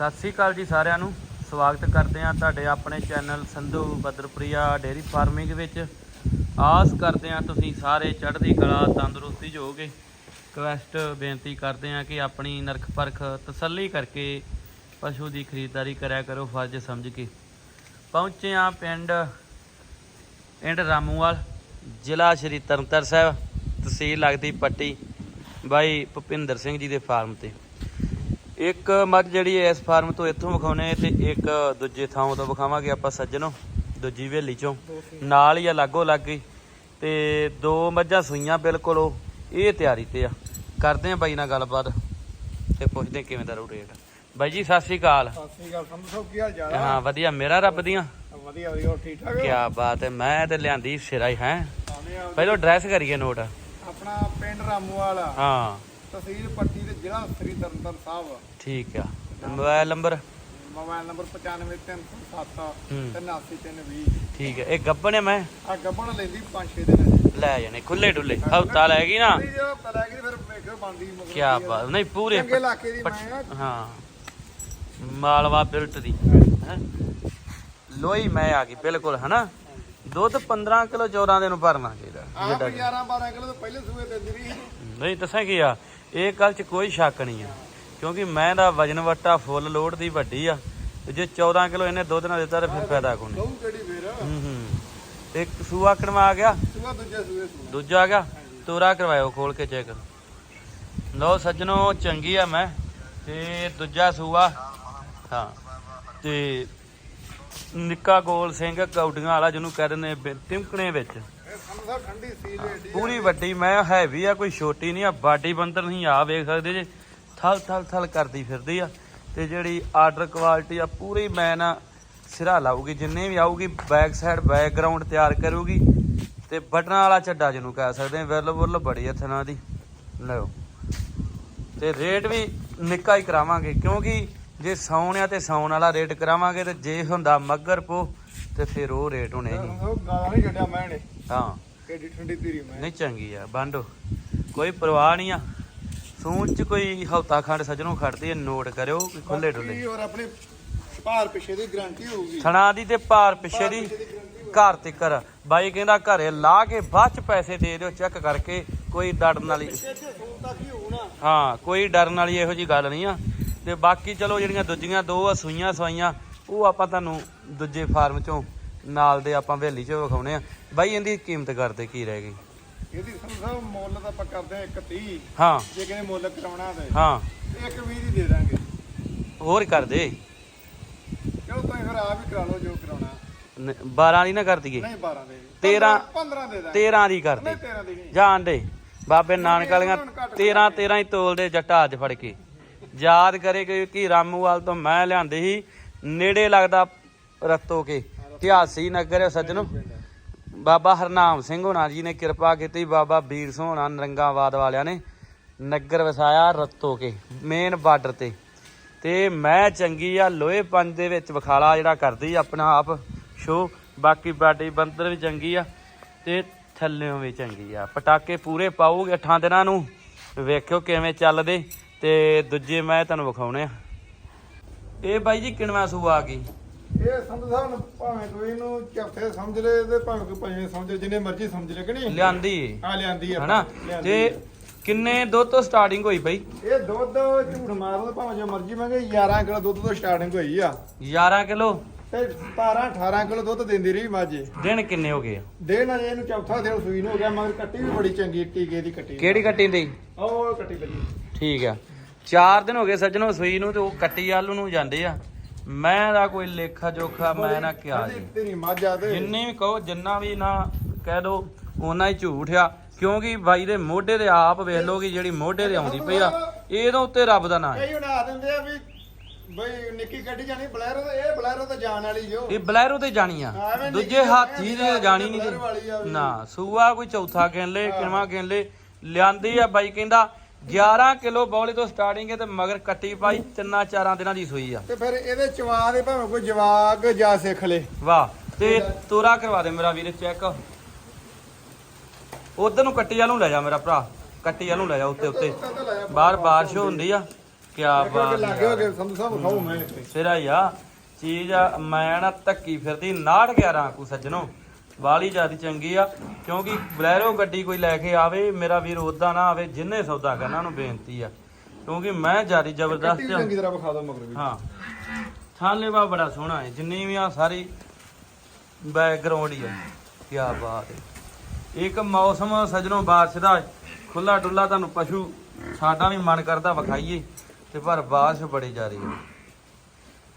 ਸਤਿ ਸ੍ਰੀ ਅਕਾਲ ਜੀ ਸਾਰਿਆਂ ਨੂੰ। ਸਵਾਗਤ ਕਰਦੇ ਹਾਂ ਤੁਹਾਡੇ ਆਪਣੇ ਚੈਨਲ ਸੰਧੂ ਬਦਰਪ੍ਰਿਆ ਡੇਅਰੀ ਫਾਰਮਿੰਗ ਵਿੱਚ। ਆਸ ਕਰਦੇ ਹਾਂ ਤੁਸੀਂ ਸਾਰੇ ਚੜ੍ਹਦੀ ਕਲਾ, ਤੰਦਰੁਸਤੀ 'ਚ ਹੋਗੇ ਰਿਕਵੈਸਟ ਬੇਨਤੀ ਕਰਦੇ ਹਾਂ ਕਿ ਆਪਣੀ ਨਰਖ ਪਰਖ ਤਸੱਲੀ ਕਰਕੇ ਪਸ਼ੂ ਦੀ ਖਰੀਦਦਾਰੀ ਕਰਿਆ ਕਰੋ ਫਰਜ਼ ਸਮਝ ਕੇ। ਪਹੁੰਚੇ ਹਾਂ ਪਿੰਡ ਪਿੰਡ ਰਾਮੂਵਾਲ, ਜ਼ਿਲ੍ਹਾ ਸ਼੍ਰੀ ਤਰਨਤਾਰਨ ਸਾਹਿਬ, ਤਹਿਸੀਲ ਲੱਗਦੀ ਪੱਟੀ ਬਾਈ ਭੁਪਿੰਦਰ ਸਿੰਘ ਜੀ ਦੇ ਫਾਰਮ ਤੇ। ਇੱਕ ਮੱਝ ਜਿਹੜੀ ਇਸ ਫਾਰਮ ਤੋਂ ਇੱਥੋਂ ਵਿਖਾਉਣੇ ਤੇ ਇੱਕ ਦੂਜੇ ਥਾਂ ਤੋਂ ਵਿਖਾਵਾਂਗੇ ਆਪਾਂ ਸੱਜਣੋ ਦੂਜੀ ਹਵੇਲੀ ਚੋਂ। ਨਾਲ ਹੀ ਆ ਲਾਗੋ ਲੱਗੀ ਤੇ ਦੋ ਮੱਝਾਂ ਸੂਈਆਂ ਬਿਲਕੁਲ ਉਹ ਇਹ ਤਿਆਰੀ ਤੇ ਆ। ਕਰਦੇ ਆ ਬਾਈ ਨਾਲ ਗੱਲਬਾਤ ਤੇ ਪੁੱਛਦੇ ਕਿਵੇਂ ਦਾ ਰੂ ਰੇਟ ਬਾਈ ਜੀ ਸਤਿ ਸ੍ਰੀ ਅਕਾਲ। ਸਤਿ ਸ੍ਰੀ ਅਕਾਲ ਸੰਧੂ ਸਾਹਿਬ ਕੀ ਹਾਲ ਚਾਲ ਆ? ਹਾਂ ਵਧੀਆ। ਮੇਰਾ ਰੱਬ ਦੀਆਂ? ਵਧੀਆ ਵਧੀਆ। ਹੋਰ ਠੀਕ ਠਾਕ ਕੀ ਬਾਤ ਹੈ ਮੈਂ ਤੇ ਲਿਆਂਦੀ ਸਿਰਾ ਹੀ ਹੈ। ਪਹਿਲਾਂ ਡਰੈਸ ਕਰੀਏ ਨੋਟ ਆਪਣਾ ਪਿੰਡ ਰਾਮੂਵਾਲ ਹਾਂ। ਤਹਿਸੀਲ ਪੱਟੀ ਤੇ ਜ਼ਿਲ੍ਹਾ ਸ੍ਰੀ ਤਰਨਤਾਰਨ ਸਾਹਿਬ। ਠੀਕ ਆ। Mobile number? ਮੋਬਾਈਲ ਨੰਬਰ 95307 ਹੂੰ। 89320 ਠੀਕ ਹੈ ਇਹ ਗੱਬਣ ਹੈ ਮੈਂ? ਆ ਗੱਬਣ ਲੈਂਦੀ 5-6 ਦਿਨ ਲੈ ਜਾਣੇ ਖੁੱਲੇ ਡੁੱਲੇ ਹਫਤਾ ਲੈ ਗਈ ਨਾ? ਨਹੀਂ ਜੇ ਪਤਾ ਕਿ ਫਿਰ ਵੇਖੋ ਬਣਦੀ ਮਗਰ ਕੀ ਬਾਤ। ਨਹੀਂ ਪੂਰੇ ਚੰਗੇ ਇਲਾਕੇ ਦੀ ਮੈਂ ਆ। ਹਾਂ। ਮਾਲਵਾ ਬਿਲਟ ਦੀ। ਲੋਈ ਮੈਂ ਆ ਗਈ ਬਿਲਕੁਲ ਹਨਾ? ਦੁੱਧ 15 ਕਿਲੋ 14 ਦੇ ਨੂੰ ਭਰਨਾ ਚਾਹੀਦਾ। ਆਪ 11 12 ਕਿਲੋ ਤੋਂ ਪਹਿਲੇ ਸੂਏ ਦਿੰਦੀ ਰਹੀ ਨਹੀਂ ਦੱਸਾਂ ਕੀ ਆ? ਇਹ ਗੱਲ 'ਚ ਕੋਈ ਸ਼ੱਕ ਨਹੀਂ ਆ ਕਿਉਂਕਿ ਮੈਂ ਦਾ ਵਜਨ ਵਟਾ ਫੁੱਲ ਲੋਡ ਦੀ ਵੱਡੀ ਆ ਤੇ ਜੇ 14 ਕਿਲੋ ਇਹਨੇ ਦੁੱਧ ਨਾ ਦਿੱਤਾ ਤਾਂ ਫਿਰ ਫਾਇਦਾ ਕੋਈ ਨਹੀਂ। ਕਿਹੜੀ ਹੂੰ ਹੂੰ। ਤੇ ਇੱਕ ਸੂਆ ਕਣਵਾ ਆ ਗਿਆ? ਸੂਆ ਦੂਜੇ ਸੂਆ ਦੂਜਾ ਆ ਗਿਆ? ਤੋਰਾ ਕਰਵਾਇਓ ਖੋਲ ਕੇ ਚੈੱਕ। ਲਓ ਸੱਜਣੋ ਚੰਗੀ ਆ ਮੈਂ ਤੇ ਦੂਜਾ ਸੂਆ। ਹਾਂ ਤੇ ਨਿੱਕਾ ਗੋਲ ਸਿੰਘ ਕੌਡੀਆਂ ਵਾਲਾ ਜਿਹਨੂੰ ਕਹਿ ਦਿੰਦੇ ਬਿ- ਤਿਮਕਣੇ ਵਿੱਚ। ਠੰਡੀ ਸੀਲ ਏਡੀ ਪੂਰੀ ਵੱਡੀ, ਮੈਂ ਹੈਵੀ ਆ, ਕੋਈ ਛੋਟੀ ਨਹੀਂ ਆ, ਬਾਡੀ ਬੰਦਰ ਨਹੀਂ ਆ ਵੇਖ ਸਕਦੇ ਜੇ। ਥਲ ਥਲ ਥਲ ਕਰਦੀ ਫਿਰਦੀ ਆ। ਤੇ ਜਿਹੜੀ ਆਰਡਰ ਕੁਆਲਿਟੀ ਆ, ਪੂਰੀ ਮੈਂ ਨਾ ਸਿਰਾ ਲਾਊਗੀ, ਜਿੰਨੇ ਵੀ ਆਊਗੀ ਬੈਕ ਸਾਈਡ ਬੈਕਗ੍ਰਾਉਂਡ ਤਿਆਰ ਕਰੂਗੀ। ਤੇ ਬਟਨਾਂ ਵਾਲਾ ਚੱਡਾ ਜਿਹਨੂੰ ਕਹਿ ਸਕਦੇ ਆ, ਵਿਰਲ ਬੁਰਲ ਬੜੀ ਆ ਥਣਾ ਦੀ। ਲਓ। ਤੇ ਰੇਟ ਵੀ ਨਿੱਕਾ ਹੀ ਕਰਾਵਾਂਗੇ, ਕਿਉਂਕਿ ਜੇ ਸੌਣ ਆ ਤੇ ਸੌਣ ਵਾਲਾ ਰੇਟ ਕਰਾਵਾਂਗੇ, ਤੇ ਜੇ ਹੁੰਦਾ ਮੱਗਰ ਪੋ ਤੇ ਫਿਰ ਉਹ ਰੇਟ ਹੋਣੇ ਨਹੀਂ ਉਹ ਗਾਲਾਂ ਨਹੀਂ ਛੱਡਿਆ ਮੈਂ ਨੇ ਹਾਂ। ਏਡੀ ਠੰਡੀ ਤੇਰੀ ਮੈਂ। ਨਹੀਂ ਚੰਗੀ ਆ ਬਾਂਡੋ ਕੋਈ ਪਰਵਾਹ ਨਹੀਂ ਆ। ਸੂਚ ਚ ਕੋਈ ਹੌਤਾ ਖੰਡ ਸਜਣੋਂ ਖੜਦੀ ਆ ਨੋਟ ਕਰਿਓ ਕਿ ਖੁੱਲੇ ਡੁੱਲੇ ਔਰ ਆਪਣੇ ਭਾਰ ਪਿੱਛੇ ਦੀ ਗਾਰੰਟੀ ਹੋਊਗੀ। ਥਣਾ ਦੀ ਤੇ ਭਾਰ ਪਿੱਛੇ ਦੀ। ਘਰ ਤੇ ਕਰ ਬਾਈ ਕਹਿੰਦਾ ਘਰੇ ਲਾ ਕੇ ਬਾਅਦ ਚ ਪੈਸੇ ਦੇ ਦਿਓ ਚੈੱਕ ਕਰਕੇ ਕੋਈ ਡਰਨ ਵਾਲੀ ਹੀ ਹਾਂ ਕੋਈ ਡਰਨ ਵਾਲੀ ਇਹੋ ਜੀ ਗੱਲ ਨਹੀਂ ਆ। ਤੇ ਬਾਕੀ ਚਲੋ ਜਿਹੜੀਆਂ ਦੂਜੀਆਂ ਦੋ ਆ ਸੂਈਆਂ ਸਵਾਈਆਂ। ਉਹ ਆਪਾਂ ਤੁਹਾਨੂੰ ਦੂਜੇ ਫਾਰਮ ਚੋਂ ਨਾਲ ਦੇ ਆਪਾਂ ਹਵੇਲੀ ਚੋਂ ਵਿਖਾਉਣੇ ਆ। ਬਾਈ ਇਹਦੀ ਕੀਮਤ ਕਰਦੇ ਕੀ ਰਹਿ ਗਈ? ਇਹਦੀ ਸਮਝੋ ਮੁੱਲ ਤਾਂ ਆਪਾਂ ਕਰਦੇ ਆ 130 ਹਾਂ। ਜੇ ਕਿਤੇ ਮੁੱਲ ਕਰਾਉਣਾ ਤੇ ਹਾਂ। 120 ਦੀ ਦੇ ਦਾਂਗੇ। ਹੋਰ ਕਰ ਦੇ। ਚਲੋ ਤੁਸੀਂ ਫਿਰ ਆਪ ਹੀ ਕਰਾ ਲਓ ਜੋ ਕਰਾਉਣਾ। ਨ- 12 ਦੀ ਨਾ ਕਰ ਦਈਏ? ਨਹੀਂ 12 ਦੇ। ਤੇਰਾਂ- 15 ਦੇ ਦਾਂਗੇ। 13 ਦੀ ਕਰ ਦੇ। ਨਹੀਂ 13 ਦੀ ਨਹੀਂ। ਜਾਣ ਦੇ। ਬਾਬੇ ਨਾਨਕ ਵਾਲੀਆਂ 13 13 ਹੀ ਤੋਲਦੇ ਜੱਟਾ ਅੱਜ ਫੜ ਕੇ। ਯਾਦ ਕਰੇ ਕਿ ਕਿ ਰਾਮੂਵਾਲ ਤੋਂ ਮੈਂ ਲਿਆਂਦੇ ਸੀ। ਨੇੜੇ ਲੱਗਦਾ ਰਤੋ ਕੇ। ਇਤਿਹਾਸੀ ਨਗਰ ਹੈ ਸੱਜਣੋ। ਬਾਬਾ ਹਰਨਾਮ ਸਿੰਘ ਹੋਣਾ ਜੀ ਨੇ ਕਿਰਪਾ ਕੀਤੀ, ਬਾਬਾ ਵੀਰ ਸੋਹਣਾ ਨਰੰਗਾਵਾਦ ਵਾਲਿਆਂ ਨੇ ਨਗਰ ਵਸਾਇਆ ਰਤੋ ਕੇ ਮੇਨ ਬਾਰਡਰ ਤੇ। ਤੇ ਮੈਂ ਚੰਗੀ ਆ, ਲੋਹੇ ਪੰਜ ਦੇ ਵਿੱਚ ਵਿਖਾਲਾ ਜਿਹੜਾ ਕਰਦੀ ਆਪਣਾ ਆਪ ਸ਼ੋ ਬਾਕੀ ਬਾਡੀ ਬੰਦਰ ਵੀ ਚੰਗੀ ਆ ਤੇ ਥੱਲਿਓਂ ਵੀ ਚੰਗੀ ਆ। ਪਟਾਕੇ ਪੂਰੇ ਪਾਉਗੇ 8 ਦਿਨਾਂ ਨੂੰ। ਵੇਖਿਓ ਕਿਵੇਂ ਚੱਲਦੇ ਤੇ ਦੂਜੇ ਮੈਂ ਤੁਹਾਨੂੰ ਵਿਖਾਉਣੇ ਆ। ਇਹ ਬਾਈ ਜੀ ਕਿਣਵਾ ਸੂ ਆ ਗਈ। ਇਹ ਸੰਤ ਸਾਹਿਬ ਨੂੰ ਭਾਵੇਂ ਕੋਈ ਨੂੰ ਚੌਥੇ ਸਮਝ ਲੈ ਤੇ ਭਾਵੇਂ ਕੋਈ ਪੰਜਵੇਂ ਸਮਝ ਲੈ ਜਿੰਨੇ ਮਰਜ਼ੀ ਸਮਝ ਲੈ ਕਿ ਨਹੀਂ? ਲਿਆਂਦੀ ਆ ਲਿਆਂਦੀ ਆ। ਹਨਾ? ਤੇ। ਕਿੰਨੇ ਦੁੱਧ ਤੋਂ ਸਟਾਰਟਿੰਗ ਹੋਈ ਬਾਈ? ਇਹ ਦੁੱਧ ਝੂਠ ਮਾਰੋ ਤੇ ਭਾਵੇਂ ਜੋ ਮਰਜ਼ੀ ਮੰਗੇ 11 ਕਿਲੋ ਦੁੱਧ ਤੋਂ ਸਟਾਰਟਿੰਗ ਹੋਈ ਆ। 11 ਕਿਲੋ? ਤੇ 17 18 ਕਿਲੋ ਦੁੱਧ ਦਿੰਦੀ ਰਹੀ ਮੱਝ ਦਿਨ ਕਿੰਨੇ ਹੋ ਗਏ ਆ? ਦੇਣ ਅਜੇ ਇਹਨੂੰ ਚੌਥਾ ਦਿਨ ਸੂਈ ਨੂੰ ਹੋ ਗਿਆ ਮਗਰ ਕੱਟੀ ਵੀ ਬੜੀ ਚੰਗੀ ਟੀਕੇ ਦੀ ਕੱਟੀ। ਕਿਹੜੀ ਕੱਟੀ ਦੀ ਉਹ ਕੱਟੀ ਬੜੀ ਠੀਕ ਆ। 4 ਦਿਨ ਹੋ ਗਏ ਸੱਜਣੋ ਸੂਈ ਨੂੰ ਤੇ ਉਹ ਕੱਟੀ ਆਲੂ ਨੂੰ ਜਾਂਦੇ ਆ। ਮੈਂ ਦਾ ਕੋਈ ਲੇਖਾ ਜੋਖਾ ਮੈਂ ਨਾ ਕਿਹਾ ਜੀ। ਤੇਰੀ ਮੱਝ ਤੇ। ਜਿੰਨੀ ਵੀ ਕਹੋ ਜਿੰਨਾ ਵੀ ਨਾ ਕਹਿ ਦੋ ਉਹਨਾਂ ਹੀ ਝੂਠ ਆ। ਕਿਉਂਕਿ ਬਾਈ ਦੇ ਮੋਢੇ ਤੇ ਆਪ ਵੇਖ ਲਓ ਕਿ ਜਿਹੜੀ ਮੋਢੇ ਤੇ ਆਉਂਦੀ ਪਈ ਆ ਇਹਦੇ ਉੱਤੇ ਰੱਬ ਦਾ ਨਾਂ ਹੈ। ਕਈ ਉਡਾ ਦਿੰਦੇ ਆ ਵੀ ਬਈ ਨਿੱਕੀ ਕੱਢੀ ਜਾਣੀ ਬਲੈਰੋ ਤੇ ਇਹ ਬਲੈਰੋ ਤੇ ਜਾਣ ਵਾਲੀ ਜੋ। ਇਹ ਬਲੈਰੋ ਤੇ ਜਾਣੀ ਆ। ਦੂਜੇ ਹਾਥੀ ਤੇ ਜਾਣੀ ਨਹੀਂ। ਨਾ ਸੂਆ ਕੋਈ ਚੌਥਾ ਕਹਿੰਲੇ ਕਿਨਵਾ ਕਹਿੰਲੇ ਲਿਆਂਦੀ ਆ ਬਾਈ ਕਹਿੰਦਾ 11 ਕਿਲੋ ਬੌਲੇ ਤੋਂ ਸਟਾਰਟਿੰਗ ਹੈ ਤੇ ਮਗਰ ਕੱਟੀ ਪਾਈ ਤਿੰਨਾਂ ਚਾਰਾਂ ਦਿਨਾਂ ਦੀ ਸੂਈ ਆ। ਤੇ ਫਿਰ ਇਹਦੇ ਚਵਾ ਦੇ ਭਾਵੇਂ ਕੋਈ ਜਵਾਕ ਜਾ ਸਿੱਖ ਲੇ। ਵਾਹ ਤੇ ਤੋਰਾ ਕਰਵਾ ਦੇ ਮੇਰਾ ਵੀਰ ਚੈੱਕ ਉਧਰ ਨੂੰ ਕੱਟੀ ਵਾਲ ਨੂੰ ਲੈ ਜਾ ਮੇਰਾ ਭਰਾ ਕੱਟੀ ਵਾਲ ਨੂੰ ਲੈ ਜਾ ਉੱਤੇ ਉੱਤੇ। ਬਾਹਰ ਬਾਰਿਸ਼ ਹੁੰਦੀ ਆ। ਕੀ ਇੱਕ ਬਾਤ ਲੱਗੇ ਹੋ ਯਾਰ। ਗਏ ਸੰਧੂ ਸਾਹਿਬ ਖਾਓ ਮੈਂ ਇੱਥੇ। ਸਿਰਾ ਹੀ ਆ। ਚੀਜ਼ ਆ, ਮੈਂ ਨਾ ਧੱਕੀ ਫਿਰਦੀ 911 ਕੋ ਸੱਜਣੋ। ਵਾਲੀ ਜਿਆਦੀ ਚੰਗੀ ਆ ਕਿਉਂਕਿ ਬਲੈਰੋ ਗੱਡੀ ਕੋਈ ਲੈ ਕੇ ਆਵੇ ਮੇਰਾ ਵੀਰ ਉਦਾਂ ਨਾ ਆਵੇ ਜਿੰਨੇ ਸੌਦਾ ਕਰਨਾ ਉਹਨੂੰ ਬੇਨਤੀ ਆ। ਕਿਉਂਕਿ ਮੈਂ ਜਿਆਦੀ ਜ਼ਬਰਦਸਤ ਚੰਗੀ ਤਰ੍ਹਾਂ ਵਿਖਾ ਦੋ ਮਗਰ ਵੀ। ਹਾਂ। ਥਾਲੇਵਾ ਬੜਾ ਸੋਹਣਾ ਹੈ ਜਿੰਨੀ ਵੀ ਆ ਸਾਰੀ ਬੈਕਗ੍ਰਾਉਂਡ ਹੀ ਆ। ਕੀ ਬਾਤ ਹੈ। ਇੱਕ ਮੌਸਮ ਸਜਣੋ ਬਾਰਿਸ਼ ਦਾ ਖੁੱਲਾ ਡੁੱਲਾ ਤੁਹਾਨੂੰ ਪਸ਼ੂ ਸਾਡਾ ਵੀ ਮਨ ਕਰਦਾ ਵਿਖਾਈਏ ਤੇ ਪਰ ਬਾਰਿਸ਼ ਬੜੀ ਜਾ ਰਹੀ ਹੈ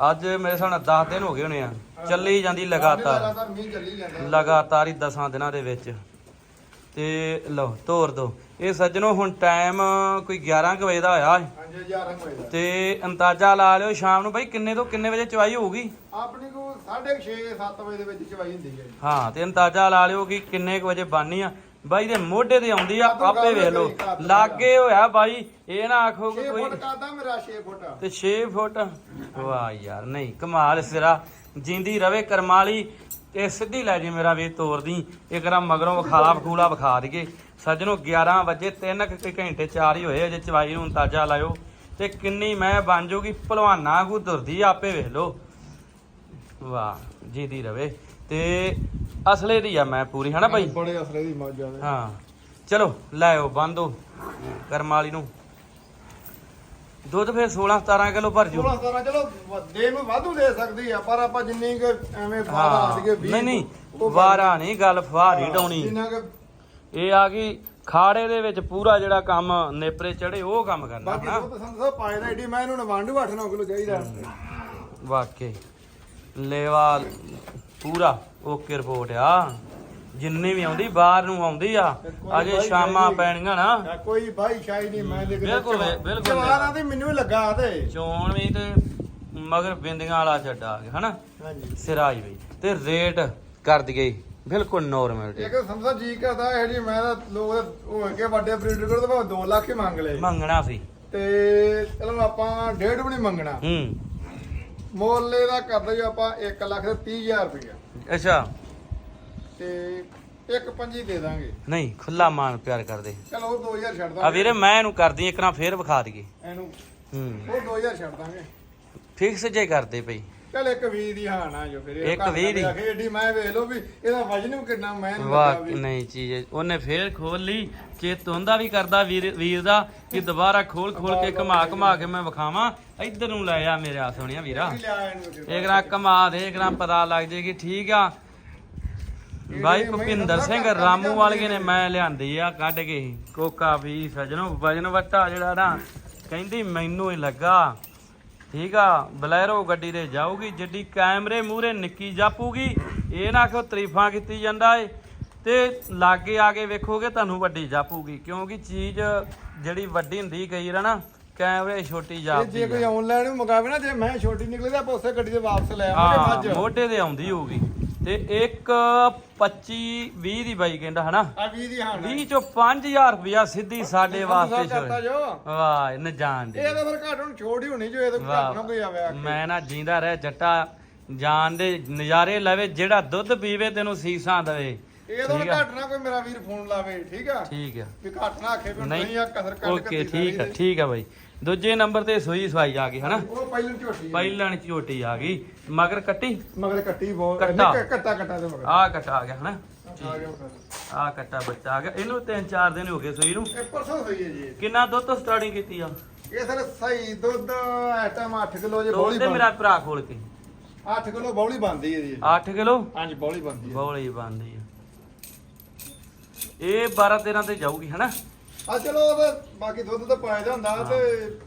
ਅੱਜ ਮੇਰੇ ਹਿਸਾਬ ਨਾਲ 10 ਦਿਨ ਹੋ ਗਏ ਹੋਣੇ ਆ। ਚੱਲੀ ਜਾਂਦੀ ਲਗਾਤਾਰ। ਲਗਾਤਾਰ ਮੀਂਹ ਚੱਲੀ ਜਾਂਦਾ ਲਗਾਤਾਰ ਹੀ 10 ਦਿਨਾਂ ਦੇ ਵਿੱਚ। ਤੇ ਲਓ ਤੋਰ ਦੋ। ਇਹ ਸੱਜਣੋ ਹੁਣ ਟਾਈਮ ਕੋਈ 11 ਕੁ ਵਜੇ ਦਾ ਹੋਇਆ ਹੈ ਹਾਂਜੀ 11 ਵਜੇ ਦਾ। ਤੇ ਅੰਦਾਜ਼ਾ ਲਾ ਲਿਓ ਸ਼ਾਮ ਨੂੰ ਬਾਈ ਕਿੰਨੇ ਤੋਂ ਕਿੰਨੇ ਵਜੇ ਚਵਾਈ ਹੋਊਗੀ? ਆਪਣੀ ਕੋ 6:30 7 ਵਜੇ ਦੇ ਵਿੱਚ ਚਵਾਈ ਹੁੰਦੀ ਹੈ। ਜੀ। ਹਾਂ ਤੇ ਅੰਦਾਜ਼ਾ ਲਾ ਲਿਓ ਕਿ ਕਿੰਨੇ ਕੁ ਵਜੇ ਬਾਨੀ ਆ। ਬਾਈ ਦੇ ਮੋਢੇ ਤੇ ਆਉਂਦੀ ਆ ਆਪੇ ਵੇਖ ਲਓ। ਲਾਗੇ ਹੋਇਆ ਬਾਈ ਇਹ ਨਾ ਆਖੋ ਕਿ 6 ਕੋਈ ਫੁੱਟ ਕਾਦਾ ਮੇਰਾ 6 ਫੁੱਟ। ਤੇ 6 ਫੁੱਟ। ਵਾਹ ਯਾਰ ਨਹੀਂ ਕਮਾਲ ਸਿਰਾ ਜਿੰਦੀ ਰਵੇ ਕਰਮਾਲੀ ਤੇ ਸਿੱਧੀ ਲੈ ਜੀ ਮੇਰਾ ਵੀ ਤੋਰਦੀ ਇਕਰਾ ਮਗਰੋਂ ਵਿਖਾਲਾ ਵਖੂਲਾ ਵਿਖਾ ਦਈਏ। ਸੱਜਣੋ 11 ਵਜੇ 3 ਘੰਟੇ 4 ਹੀ ਹੋਏ ਅਜੇ ਚਵਾਈ ਨੂੰ ਅੰਦਾਜ਼ਾ ਲਾਇਓ। ਤੇ ਕਿੰਨੀ ਮੈਂ ਬਣ ਜੂਗੀ ਭਲਵਾਨਾ ਕੋ ਦੁਰਦੀ ਆ, ਆਪੇ ਵੇਖ ਲਓ। ਵਾਹ ਜਿੰਦੀ ਰਵੇ। ਤੇ ਅਸਲੇ ਦੀ ਆ ਮੈਂ ਪੂਰੀ ਹਨਾ ਬਾਈ ਬੜੇ ਅਸਲੇ ਦੀ ਮੌਜ ਆਵੇ ਹਾਂ। ਚਲੋ ਲੈ ਆਓ ਬੰਦੋ ਕਰਮ ਵਾਲੀ ਨੂੰ। ਦੁੱਧ ਫਿਰ 16 17 ਕਿਲੋ ਭਰ ਜੂ। 16 17 ਚਲੋ ਵੱਡੇ ਨੂੰ ਵਾਧੂ ਦੇ ਸਕਦੀ ਆ ਪਰ ਆਪਾਂ ਜਿੰਨੀ ਕੁ ਐਵੇਂ ਲਾ ਦਈਏ 20 ਨਹੀਂ ਨਹੀਂ ਵਾਰਾ ਨਹੀਂ ਗੱਲ ਨਹੀਂ ਡਾਉਣੀ। ਜਿੰਨਾ ਕਿ ਇਹ ਆ ਗਈ ਖਾੜੇ ਦੇ ਵਿੱਚ ਪੂਰਾ ਜਿਹੜਾ ਕੰਮ ਨੇਪਰੇ ਚੜੇ ਉਹ ਕੰਮ ਕਰਨਾ ਬਾਕੀ ਉਹ ਪਸੰਦ ਸੋ ਪਾਏ ਦਾ ਏਡੀ ਮੈਂ ਇਹਨੂੰ ਨਵਾਂਡੂ 8 9 ਕਿਲੋ ਚਾਹੀਦਾ। ਵਾਕਈ ਲੇਵਾ ਪੂਰਾ ਓਕੇ ਰਿਪੋਰਟ ਆ। ਜਿੰਨੀ ਵੀ ਆਉਂਦੀ ਬਾਹਰ ਨੂੰ ਆਉਂਦੀ ਆ। ਅਜੇ ਛਾਮਾਂ ਪੈਣੀਆਂ ਨਾ। ਕੋਈ ਬਾਈ ਸ਼ਾਈ ਨਹੀਂ ਮੈਂ ਦੇ ਬਿਲਕੁਲ, ਬਿਲਕੁਲ। ਜਵਾਰਾਂ ਦੀ ਮੈਨੂੰ ਵੀ ਲੱਗਾ ਤੇ। ਚੋਣ ਵੀ ਤੇ ਮਗਰ ਬਿੰਦੀਆਂ ਵਾਲਾ ਛੱਡ ਆ ਗਿਆ ਹਨਾ? ਹਾਂਜੀ। ਸਿਰਾਈ ਬਈ। ਤੇ ਰੇਟ ਕਰ ਦਈਏ। ਬਿਲਕੁਲ ਨਾਰਮਲ ਇੱਕ ਸਮਝਾ ਜੀ ਕਰਦਾ ਇਹ ਜੀ ਮੈਂ ਤਾਂ ਲੋਕ ਉਹ ਕੇ ਵੱਡੇ ਬਰੀਡਰ ਕੋਲ ਤਾਂ ਭਾਵੇਂ 2 ਲੱਖ ਹੀ ਮੰਗ ਲਏ। ਮੰਗਣਾ ਸੀ। ਤੇ ਚਲੋ ਆਪਾਂ ਡੇਢ ਵੀ ਨਹੀਂ ਮੰਗਣਾ। ਹੂੰ। ਮੁੱਲ ਇਹਦਾ ਕਰਦੇ ਜੋ ਆਪਾਂ 1 ਲੱਖ ਤੇ 30000 ਰੁਪਇਆ ਅੱਛਾ। ਤੇ ਇੱਕ ਪੰਜੀ ਦੇ ਦਾਂਗੇ। ਨਹੀਂ ਖੁੱਲਾ ਮਾਨ ਪਿਆਰ ਕਰਦੇ। ਚਲੋ ਉਹ 2000 ਛੱਡ ਆ ਦਾਂਗੇ। ਵੀਰੇ ਮੈਂ ਇਹਨੂੰ ਕਰਦੀ ਇੱਕ ਨਾ ਫੇਰ ਵਿਖਾ ਦਈਏ। ਇਹਨੂੰ। ਹੂੰ। ਉਹ 2000 ਛੱਡ ਦਾਂਗੇ। ਫਿਕਸ ਜੇ ਕਰਦੇ ਪਈ। ਚਲ ਇੱਕ 20 ਦੀ ਹਾਂ ਨਾ ਜੋ ਫਿਰ ਇੱਕ ਵੀਹ ਦੀ। ਆਖੇ ਏਡੀ ਮੈਂ ਵੇਖ ਲਓ ਵੀ ਇਹਦਾ ਵਜਨ ਵੀ ਕਿੰਨਾ ਮੈਂ ਨਹੀਂ ਵਾਹ ਲੱਗਾ ਵੀ। ਨਹੀਂ ਚੀਜ਼ ਉਹਨੇ ਫੇਰ ਖੋਲ ਲਈ ਚੇਤ ਹੁੰਦਾ ਵੀ ਕਰਦਾ ਵੀਰ ਵੀਰ ਦਾ ਕਿ ਦੁਬਾਰਾ ਖੋਲ ਖੋਲ ਕੇ ਘਮਾ ਘਮਾ ਕੇ ਮੈਂ ਵਿਖਾਵਾਂ। ਇੱਧਰ ਨੂੰ ਲੈ ਆ ਮੇਰੇ ਆ ਸੋਹਣਿਆ ਵੀਰਾ। ਵੀ ਲਿਆ ਇਹਨੂੰ ਇਹ ਗਰਾ ਘਮਾ ਦੇ ਗਰਾ ਪਤਾ ਲੱਗ ਜੇਗੀ ਠੀਕ ਆ। ਬਾਈ ਭੁਪਿੰਦਰ ਸਿੰਘ ਰਾਮੂ ਵਾਲੀਏ ਨੇ ਮੈਂ ਲਿਆਂਦੀ ਆ ਕੱਢ ਕੇ। ਕੋਕਾ ਵੀ ਸਜਣੋ ਵਜਨ ਵੱਟਾ ਜਿਹੜਾ ਨਾ ਕਹਿੰਦੀ ਮੈਨੂੰ ਹੀ ਲੱਗਾ। ਠੀਕ ਆ ਬਲੈਰੋ ਗੱਡੀ ਤੇ ਜਾਊਗੀ ਜਿੱਡੀ ਕੈਮਰੇ ਮੂਹਰੇ ਨਿੱਕੀ ਜਾਪੂਗੀ ਇਹ ਨਾ ਕਿ ਤਾਰੀਫਾਂ ਕੀਤੀ ਜਾਂਦਾ ਏ। ਤੇ ਲਾਗੇ ਆ ਕੇ ਵੇਖੋਗੇ ਤੁਹਾਨੂੰ ਵੱਡੀ ਜਾਪੂਗੀ ਕਿਉਂਕਿ ਚੀਜ਼ ਜਿਹੜੀ ਵੱਡੀ ਹੁੰਦੀ ਕਈ ਨਾ ਕੈਮਰੇ ਛੋਟੀ ਜਾਪਦੀ ਜੇ ਕੋਈ ਆਨਲਾਈਨ ਮੰਗਾਵੇ ਨਾ ਜੇ ਮੈਂ ਛੋਟੀ ਨਿਕਲੇ ਤਾਂ ਆਪਾਂ ਉਸੇ ਗੱਡੀ ਤੇ ਵਾਪਸ ਲੈ ਆਵਾਂਗੇ ਮੋਢੇ ਤੇ ਆਉਂਦੀ ਹੋਊਗੀ। ਤੇ ਇੱਕ 25 20 ਦੀ ਬਾਈ ਕਹਿੰਦਾ ਹਨਾ? ਆ 20 ਦੀ ਹਾਂ 20 ਚੋਂ 5000 ਰੁਪਇਆ ਸਿੱਧੀ ਸਾਡੇ ਵਾਸਤੇ ਛੋੜ ਵਾਹ ਇਹਨੇ ਜਾਣ ਦੇ ਇਹ ਤਾਂ ਫਿਰ ਘੱਟ ਹੁਣ ਛੋੜ ਹੀ ਹੋਣੀ ਜੋ ਇਹ ਤਾਂ ਘੱਟ ਨਾ ਕੋਈ ਆਵੇ। ਮੈਂ ਨਾ ਜਿੰਦਾ ਰਹਿ ਜੱਟਾ ਜਾਨ ਦੇ ਨਜ਼ਾਰੇ ਲਵੇ ਜਿਹੜਾ ਦੁੱਧ ਪੀਵੇ ਤੈਨੂੰ ਸੀਸਾਂ ਦੇਵੇ। ਇਹ ਤਾਂ ਠੀਕ ਆ। ਕੋਈ ਮੇਰਾ ਵੀਰ ਫੋਨ ਲਾਵੇ ਠੀਕ ਆ? ਠੀਕ ਆ। ਵੀ ਘੱਟ ਨਾ ਆਖੇ ਵੀ ਨਹੀਂ। ਨਹੀਂ ਆ ਕਸਰ ਕੱਢ ਓਕੇ ਠੀਕ ਆ ਠੀਕ ਆ ਬਾਈ। ਦੂਜੇ ਨੰਬਰ ਤੇ ਸੂਈ ਸਵਾਈ ਆ ਗਈ ਹਨਾ? ਉਹ ਪਹਿਲਾਂ ਝੋਟੀ ਆ। ਪਹਿਲਣ ਝੋਟੀ ਆ ਗਈ। ਮਗਰ ਕੱਟੀ? ਮਗਰ ਕੱਟੀ ਬਹੁਤ। ਕੱਟਾ। ਨਹੀਂ, ਕੱਟਾ ਕੱਟਾ ਦੇ ਮਗਰ। ਆ ਕੱਟਾ ਆ ਗਿਆ ਹਨਾ? ਆ ਗਿਆ ਮਗਰ। ਆ ਕੱਟਾ ਬੱਚਾ ਆ ਗਿਆ। ਇਹਨੂੰ ਤਿੰਨ ਚਾਰ ਦਿਨ ਹੋ ਗਏ ਸੂਈ ਨੂੰ। ਇਹ ਪਰਸੋਂ ਸਹੀ ਹੈ ਜੀ। ਕਿੰਨਾ ਦੁੱਧ ਤੋਂ ਸਟਾਰਟਿੰਗ ਕੀਤੀ ਆ? ਇਹ ਸਰ ਸਹੀ ਦੁੱਧ ਆਈਟਮ 8 ਕਿਲੋ ਜੇ ਦੋ ਬੌਲੀ ਤੇ ਮੇਰਾ ਭਰਾ ਖੋਲ ਕੇ। 8 ਕਿਲੋ ਬੌਲੀ ਬਣਦੀ ਹੈ ਜੀ। 8 ਕਿਲੋ? ਹਾਂਜੀ ਬੌਲੀ ਬਣਦੀ ਹੈ। ਬੌਲੀ ਬੰਦੀ ਇਹ 12 13 ਤੇ ਜਾਊਗੀ ਹਨਾ? ਆ ਚਲੋ ਬਾਕੀ ਦੁੱਧ ਤਾਂ ਪਾਇਆ ਜਾਂਦਾ ਤੇ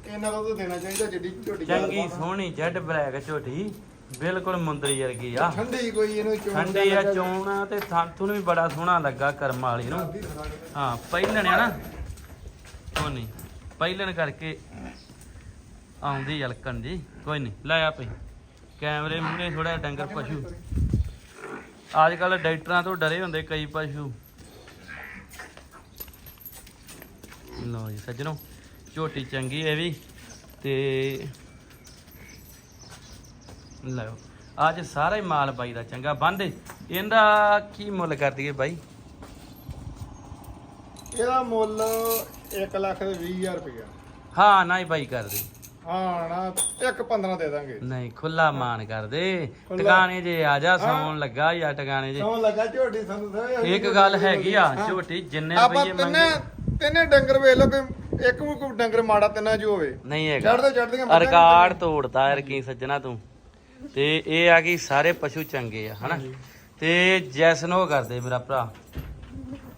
ਇਹਨਾਂ ਦੁੱਧ ਦੇਣਾ ਚਾਹੀਦਾ ਜਿੱਡੀ ਝੋਟੀ ਜ਼ਿਆਦਾ ਚੰਗੀ ਪਾਉਣਾ। ਸੋਹਣੀ ਜੈਡ ਬਲੈਕ ਝੋਟੀ ਬਿਲਕੁਲ ਮੁੰਦਰੀ ਵਰਗੀ ਆ। ਠੰਡੀ ਕੋਈ ਇਹਨੂੰ ਚੋਣ ਠੰਡੀ ਆ ਚੋਣ ਤੇ ਥਾਂਥੂ ਨੂੰ ਵੀ ਬੜਾ ਸੋਹਣਾ ਲੱਗਾ ਕਰਮ ਵਾਲੀ ਨੂੰ। ਹਾਂ ਪਹਿਲਣ ਆ ਨਾ। ਉਹ ਨਹੀਂ ਪਹਿਲਣ ਕਰਕੇ ਆਉਂਦੀ ਹਲਕਣ ਜੀ ਕੋਈ ਨਹੀਂ ਲੈ ਆ ਪਈ ਕੈਮਰੇ ਮੂਹਰੇ ਥੋੜਾ ਡੰਗਰ ਪਸ਼ੂ। ਅੱਜ ਕੱਲ ਡਾਕਟਰਾਂ ਤੋਂ ਡਰੇ ਹੁੰਦੇ ਕਈ ਪਸ਼ੂ। ਲਓ ਜੀ ਸੱਜਣੋ ਝੋਟੀ ਚੰਗੀ ਇਹ ਵੀ ਤੇ ਲਓ ਅੱਜ ਸਾਰਾ ਹੀ ਮਾਲ ਬਾਈ ਦਾ ਚੰਗਾ ਬੰਦੇ ਇਹਦਾ ਕੀ ਮੁੱਲ ਕਰ ਦਈਏ ਬਾਈ? ਇਹਦਾ ਮੁੱਲ 1 ਲੱਖ ਦੇ 20000 ਰੁਪਇਆ ਹਾਂ ਨਾ ਹੀ ਬਾਈ ਕਰ ਦੇ। ਹਾਂ ਨਾ ਇੱਕ 15 ਦੇ ਦਾਂਗੇ। ਨਹੀਂ ਖੁੱਲਾ ਮਾਨ ਕਰ ਦੇ। ਟਿਕਾਣੇ ਜੇ ਆ ਜਾ ਸੌਣ ਲੱਗਾ ਜਾਂ ਟਿਕਾਣੇ ਜੇ। ਸੌ ਲੱਗਾ ਝੋਟੀ ਸਾਹਿਬ ਇੱਕ ਗੱਲ ਹੈਗੀ ਆ ਝੋਟੀ ਜਿੰਨੇ ਰੁਪਏ ਮੰਗੇ ਤਿੰਨੇ ਡੰਗਰ ਵੇਖ ਲਓ ਕਿ ਇੱਕ ਵੀ ਕੋਈ ਡੰਗਰ ਮਾੜਾ ਤਿੰਨਾਂ ਚ ਹੋਵੇ। ਨਹੀਂ ਹੈਗਾ। ਚੜਦੇ ਚੜਦੀਆਂ ਰਿਕਾਰਡ ਤੋੜਦਾ ਯਾਰ ਕੀ ਸੱਜਣਾ ਤੂੰ। ਤੇ ਇਹ ਆ ਕਿ ਸਾਰੇ ਪਸ਼ੂ ਚੰਗੇ ਆ ਹਨਾ? ਤੇ ਜੈਸਨੋ ਕਰਦੇ ਮੇਰਾ ਭਰਾ।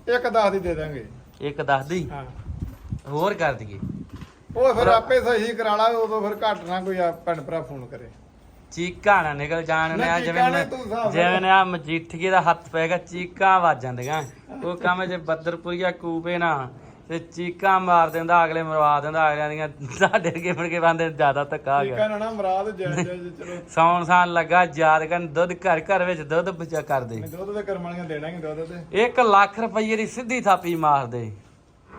ਇੱਕ 10 ਦੀ ਦੇ ਦਾਂਗੇ। ਇੱਕ ਦੱਸ ਦੀ? ਹਾਂ। ਹੋਰ ਕਰ ਦਈਏ। ਉਹ ਫਿਰ ਆਪੇ ਸਹੀ ਕਰਾ ਲਾ ਉਦੋਂ ਫਿਰ ਘੱਟ ਨਾ ਕੋਈ ਆ ਭੈਣ ਭਰਾ ਫੋਨ ਕਰੇ। ਚੀਕਾਂ ਨਾ ਨਿਕਲ ਜਾਣ ਨੇ ਨਾ, ਜਿਵੇਂ ਤੂੰ ਜਿਵੇਂ ਆ ਮਜੀਠੀਏ ਦਾ ਹੱਥ ਪਏਗਾ ਚੀਕਾਂ ਵੱਜ ਜਾਂਦੀਆਂ। ਉਹ ਕੰਮ ਜੇ ਬੱਦਰਪੁਰੀਆ ਕੂਪੇ ਨਾ ਤੇ ਚੀਕਾਂ ਮਾਰ ਦਿੰਦਾ ਅਗਲੇ ਮਰਵਾ ਦਿੰਦਾ ਅਗਲਿਆਂ ਦੀਆਂ ਸਾਡੇ ਅੱਗੇ ਫੜ ਕੇ ਬੰਦੇ ਜ਼ਿਆਦਾ ਧੱਕਾ ਆ ਗਿਆ। ਆ ਨਾ ਮਰਾਦ ਜੈ ਜੈ ਜੈ ਚਲੋ। ਸੌਣ ਸਾਨ ਲੱਗਾ ਯਾਦ ਕਰਨ ਦੁੱਧ ਘਰ ਘਰ ਵਿੱਚ ਦੁੱਧ ਬਚਾ ਕਰਦੇ। ਮੈਂ ਦੁੱਧ ਦੇ ਕਰਮ ਵਾਲੀਆਂ ਦੇਣਾਂਗੇ ਦੁੱਧ ਤੇ। 1 ਲੱਖ ਰੁਪਏ ਦੀ ਸਿੱਧੀ ਥਾਪੀ ਮਾਰਦੇ।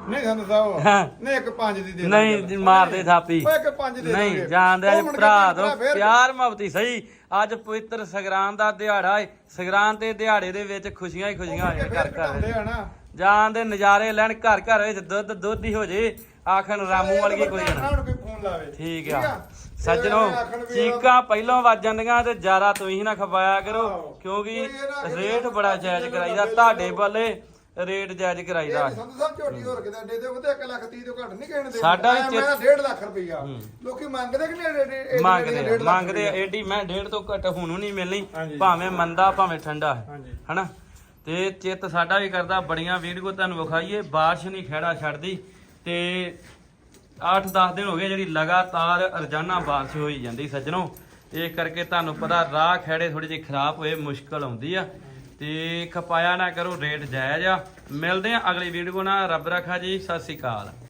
ਨਹੀਂ ਸੰਧੂ ਸਾਹਿਬ ਨਹੀਂ ਇੱਕ 5 ਦੀ ਦੇ ਨਹੀਂ ਦਾਂਗੇ। ਮਾਰਦੇ ਥਾਪੀ। ਉਹ ਇੱਕ 5 ਦੇ ਨਹੀਂ ਦਾਂਗੇ। ਜਾਣਦੇ ਉਹ ਅੱਜ ਮੁੜ ਕੇ ਭਰਾ ਤੋਂ ਫਿਰ- ਪਿਆਰ ਮੁਹੱਬਤੀ ਸਹੀ। ਅੱਜ ਪਵਿੱਤਰ ਸਗਰਾਨ ਦਾ ਦਿਹਾੜਾ ਏ। ਸਗਰਾਨ ਤੇ ਦਿਹਾੜੇ ਦੇ ਵਿੱਚ ਖੁਸ਼ੀਆਂ ਹੀ ਖੁਸ਼ੀਆਂ ਮੁੜ ਕੇ ਘਰ ਫਿਰ ਘਟਾਉਂਦੇ ਘਰ ਆ ਨਾ। ਜਾਣ ਦੇ ਨਜ਼ਾਰੇ ਲੈਣ ਘਰ ਘਰ ਵਿੱਚ ਦੁੱਧ ਦੁੱਧ ਹੀ ਹੋ ਜੇ ਆਖਣ ਰਾਮੂ ਵਾਲੀ ਕੋਈ ਨਾ। ਭਰਾ ਨੂੰ ਕੋਈ ਫੋਨ ਲਾਵੇ। ਠੀਕ ਆ। ਸੱਜਣੋ ਚੀਕਾਂ ਪਹਿਲੋਂ ਵੱਜ ਜਾਂਦੀਆਂ ਤੇ ਜ਼ਿਆਦਾ ਤੁਸੀਂ ਨਾ ਖਪਾਇਆ ਕਰੋ। ਕਿਉਂਕਿ ਰੇਟ ਬੜਾ ਜਾਇਜ਼ ਕਰਾਈਦਾ ਤੁਹਾਡੇ। ਬੱਲੇ ਰੇਟ ਜਾਇਜ਼ ਕਰਾਈਦਾ ਸੰਧੂ ਸਾਹਿਬ ਝੋਟੀ ਹੋਰ ਕਿਤੇ ਦੇ ਦੇ ਉਹਦੇ 1 ਲੱਖ 30 ਤੋਂ ਘੱਟ ਨਹੀਂ ਕਹਿਣ ਦੇ। ਸਾਡਾ ਵੀ ਮੈਂ ਚਿੱਤ- 1.5 ਲੱਖ ਰੁਪਈਆ। ਲੋਕੀ ਮੰਗਦੇ ਕਿ ਨਹੀਂ ਮੰਗਦੇ ਮੰਗਦੇ। ਏਡੀ ਮੈਂ ਡੇਢ ਤੋਂ ਘੱਟ ਹੁਣ ਨਹੀਂ ਮਿਲਣੀ। ਭਾਵੇਂ ਮੰਦਾ ਭਾਵੇਂ ਠੰਡਾ। ਹਨਾ? ਤੇ ਚਿੱਤ ਸਾਡਾ ਵੀ ਕਰਦਾ, ਬੜੀਆਂ ਵੀਡੀਓ ਤੁਹਾਨੂੰ ਵਿਖਾਈਏ, ਬਾਰਿਸ਼ ਨਹੀਂ ਖੇੜਾ ਛੱਡਦੀ। ਤੇ 8-10 ਦਿਨ ਹੋ ਗਏ ਜਿਹੜੀ ਲਗਾਤਾਰ ਰੋਜ਼ਾਨਾ ਬਾਰਿਸ਼ ਹੋਈ ਜਾਂਦੀ ਸੱਜਣੋ। ਇਹ ਕਰਕੇ ਤੁਹਾਨੂੰ ਪਤਾ ਰਾਹ ਖੇੜੇ ਥੋੜੀ ਜਿਹੀ ਖਰਾਬ ਹੋਏ, ਮੁਸ਼ਕਲ ਆਉਂਦੀ ਆ। ਤੇ ਖਪਾਇਆ ਨਾ ਕਰੋ, ਰੇਟ ਜਾਇਜ਼ ਆ। ਮਿਲਦੇ ਆ ਅਗਲੀ ਵੀਡੀਓ ਨਾਲ। ਰੱਬ ਰੱਖਾ ਜੀ, ਸਤਿ ਸ਼੍ਰੀ ਅਕਾਲ।